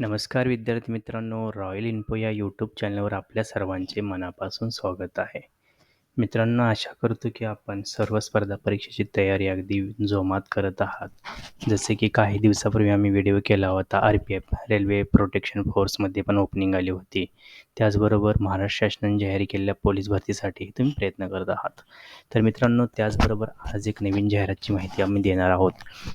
नमस्कार विद्यार्थी मित्रांनो रॉयल इन्फो या यूट्यूब चॅनलवर आपल्या सर्वांचे मनापासून स्वागत आहे. मित्रांनो आशा करतो की आपण सर्व स्पर्धा परीक्षेची तयारी अगदी जोमात करत आहात. जसे की काही दिवसापूर्वी आम्ही व्हिडिओ केला होता R P F railway protection फोर्समध्ये पण ओपनिंग आली होती. त्याचबरोबर महाराष्ट्र शासनाने जाहीर केलेल्या पोलीस भरतीसाठी तुम्ही प्रयत्न करत आहात. तर मित्रांनो त्याचबरोबर आज एक नवीन जाहिरातची माहिती आम्ही देणार आहोत.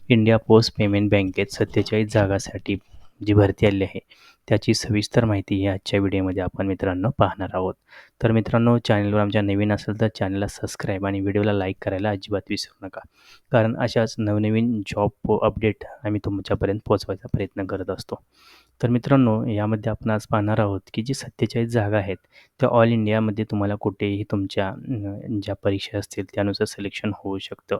इंडिया पोस्ट पेमेंट बँकेत सत्तेचाळीस जागासाठी जी भरती आली आहे त्याची सविस्तर माहिती ही आजच्या व्हिडिओमध्ये आपण मित्रांनो पाहणार आहोत. तर मित्रांनो चॅनलवर आमच्या नवीन असेल तर चॅनलला सबस्क्राईब आणि व्हिडिओला लाईक करायला अजिबात विसरू नका. कारण अशाच नवनवीन जॉब अपडेट आम्ही तुमच्यापर्यंत पोहोचवायचा प्रयत्न करत असतो. तर मित्रांनो यामध्ये आपण आज पाहणार आहोत की जी सत्तेचाळीस जागा आहेत त्या ऑल इंडियामध्ये तुम्हाला कुठेही तुमच्या ज्या परीक्षा असतील त्यानुसार सिलेक्शन होऊ शकतं.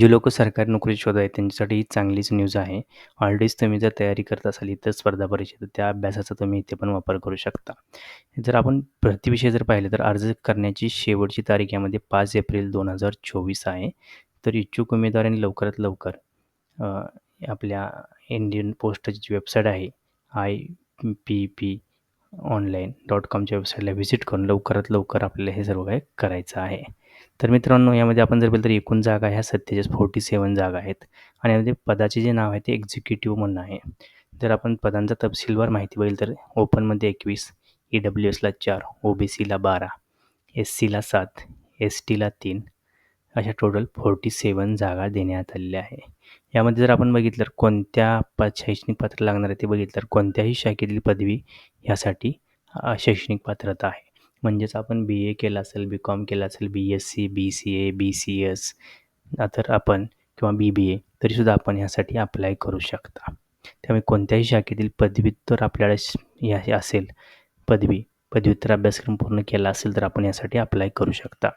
जे लोक सरकारी नोकरी शोधत आहेत त्यांच्यासाठी ही चांगलीच न्यूज आहे. ऑलरेडीच तुम्ही जर तयारी करत असाल इतर स्पर्धा परीक्षेत, तर त्या अभ्यासाचा तुम्ही इथे पण वापर करू शकता. जर आपण प्रतिविषयी जर पाहिलं तर अर्ज करण्याची शेवटची तारीख यामध्ये पाच एप्रिल दोन हजार चोवीस आहे. तर इच्छुक उमेदवारांनी लवकरात लवकर आपल्या इंडियन पोस्टची जी वेबसाईट आहे I P P online dot कॉमच्या वेबसाईटला व्हिजिट करून लवकरात लवकर आपल्याला हे सर्व काही करायचं आहे. तर मित्रांनो यामध्ये आपण जर बघितलं तर एकूण जागा ह्या सत्तेचाळीस फोर्टी सेवन जागा आहेत. आणि यामध्ये पदाचे जे नाव आहे ते एक्झिक्युटिव्ह म्हणून आहे. जर आपण पदांचा तपशीलवार माहिती बघितलं तर ओपनमध्ये एकवीस ई डब्ल्यू एसला चार ओ बी सीला बारा एस सीला सात एस टीला तीन अशा टोटल फोर्टी सेवन जागा देण्यात आलेल्या आहे. यामध्ये जर आपण बघितलं तर कोणत्या प शैक्षणिक पात्र लागणार आहे ते बघितलं तर कोणत्याही शाखेतील पदवी ह्यासाठी शैक्षणिक पात्रता आहे. म्हणजेच आपण बी ए केलं असेल बी कॉम केलं असेल B S C B C A B C S तर आपण किंवा बी बी ए तरीसुद्धा आपण ह्यासाठी अप्लाय करू शकता. त्यामुळे कोणत्याही शाखेतील पदव्युत्तर आपल्याला या असेल पदवी पदव्युत्तर अभ्यासक्रम पूर्ण केला असेल तर आपण यासाठी अप्लाय करू शकता.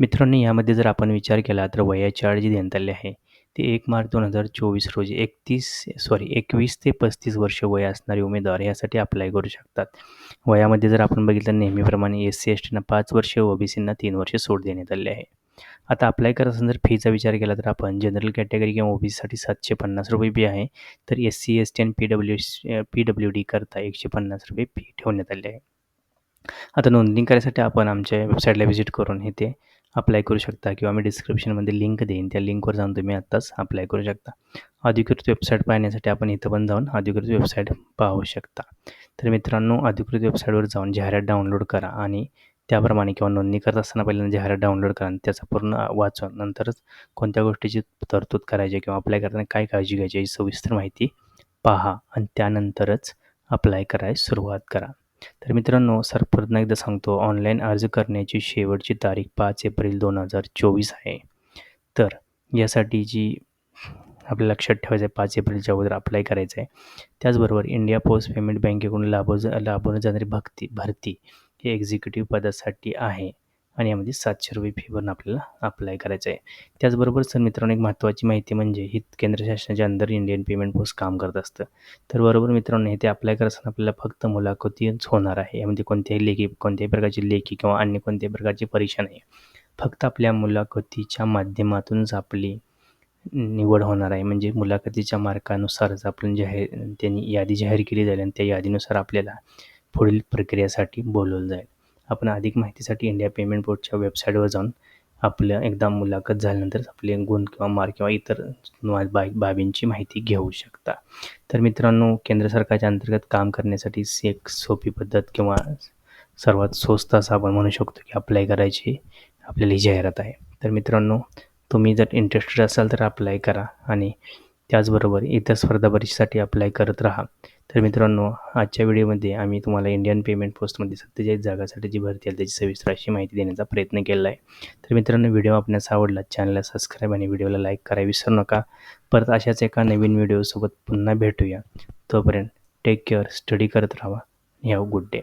मित्रांनो यामध्ये जर आपण विचार केला तर वयाची अट जी देण्यात आली आहे ते एक मार्च दोन हजार चोवीस रोजी एकतीस सॉरी एकवीस ते पस्तीस वर्ष वय असणारे उमेदवार यासाठी अप्लाय करू शकतात. वयामध्ये जर आपण बघितलं नेहमीप्रमाणे एस सी एस टीना पाच वर्ष ओ बी सींना तीन वर्ष सूट देण्यात आली आहे. आता अप्लाय करत असताना जर फीचा विचार केला तर आपण जनरल कॅटेगरी किंवा ओ बी सीसाठी सातशे पन्नास रुपये फी आहे. तर एस सी एस टी आणि P W P W D करता एकशे पन्नास रुपये फी ठेवण्यात आली आहे. आता नोंदणी करायसाठी आपण आमच्या वेबसाईटला व्हिजिट करून हे ते अप्लाय करू शकता किंवा मी डिस्क्रिप्शनमध्ये लिंक देईन. त्या लिंकवर जाऊन तुम्ही आत्ताच अप्लाय करू शकता. अधिकृत वेबसाईट पाहण्यासाठी आपण इथं पण जाऊन अधिकृत वेबसाईट पाहू शकता. तर मित्रांनो अधिकृत वेबसाईटवर जाऊन जाहिरात डाउनलोड करा आणि त्याप्रमाणे किंवा नोंदणी करत असताना पहिल्यांदा जाहिरात डाउनलोड करा आणि त्याचा पूर्ण वाचून नंतरच कोणत्या गोष्टीची तरतूद करायची किंवा अप्लाय करताना काय काळजी घ्यायची याची सविस्तर माहिती पहा आणि त्यानंतरच अप्लाय करायला सुरुवात करा. तर मित्रांनो सर पुन्हा एकदा सांगतो ऑनलाईन अर्ज करण्याची शेवटची तारीख पाच एप्रिल दोन हजार चोवीस आहे. तर यासाठी जी आपल्या लक्षात ठेवायचं आहे पाच एप्रिलच्या अगोदर अप्लाय करायचं आहे. त्याचबरोबर इंडिया पोस्ट पेमेंट बँकेकडून लाभव लाभवून जाणारी भक्ती भरती हे एक्झिक्युटिव्ह पदासाठी आहे. आणि यामध्ये सातशे रुपये फी भरून आपल्याला अप्लाय करायचं आहे. त्याचबरोबर सर मित्रांनो एक महत्त्वाची माहिती म्हणजे ही केंद्र शासनाच्या अंदर इंडियन पेमेंट पोस्ट काम करत असतं. तर बरोबर मित्रांनो हे ते अप्लाय करत असताना आपल्याला फक्त मुलाखतीच होणार आहे. यामध्ये कोणत्याही लेखी कोणत्याही प्रकारची लेखी किंवा अन्य कोणत्याही प्रकारची परीक्षा नाही. फक्त आपल्या मुलाखतीच्या माध्यमातूनच आपली निवड होणार आहे. म्हणजे मुलाखतीच्या मार्कानुसारच आपण जाहीर त्यांनी यादी जाहीर केली जाईल आणि त्या यादीनुसार आपल्याला पुढील प्रक्रियेसाठी बोलवलं जाईल. आपण अधिक माहितीसाठी इंडिया पेमेंट बोर्डच्या वेबसाईटवर जाऊन आपल्या एकदा मुलाखत झाल्यानंतर आपले गुण किंवा मार्क किंवा इतर बाय बाबींची माहिती घेऊ शकता. तर मित्रांनो केंद्र सरकारच्या अंतर्गत काम करण्यासाठी एक सोपी पद्धत किंवा सर्वात स्वस्त असं आपण म्हणू शकतो की अप्लाय करायची आपल्याला ही जाहिरात आहे. तर मित्रांनो तुम्ही जर इंटरेस्टेड असाल तर अप्लाय करा आणि त्याचबरोबर इतर स्पर्धा परीक्षेसाठी अप्लाय करत राहा. तर मित्रांनो आजच्या व्हिडिओमध्ये आम्ही तुम्हाला इंडियन पेमेंट पोस्टमध्ये सत्तेचाळीस जागासाठी जी भरती आहे त्याची सविस्तर अशी माहिती देण्याचा प्रयत्न केला आहे. तर मित्रांनो व्हिडिओ आपल्यास आवडला चॅनलला सबस्क्राईब आणि व्हिडिओला लाईक करायला विसरू नका. परत अशाच एका नवीन व्हिडिओसोबत पुन्हा भेटूया. तोपर्यंत टेक केअर स्टडी करत राहा. Have good day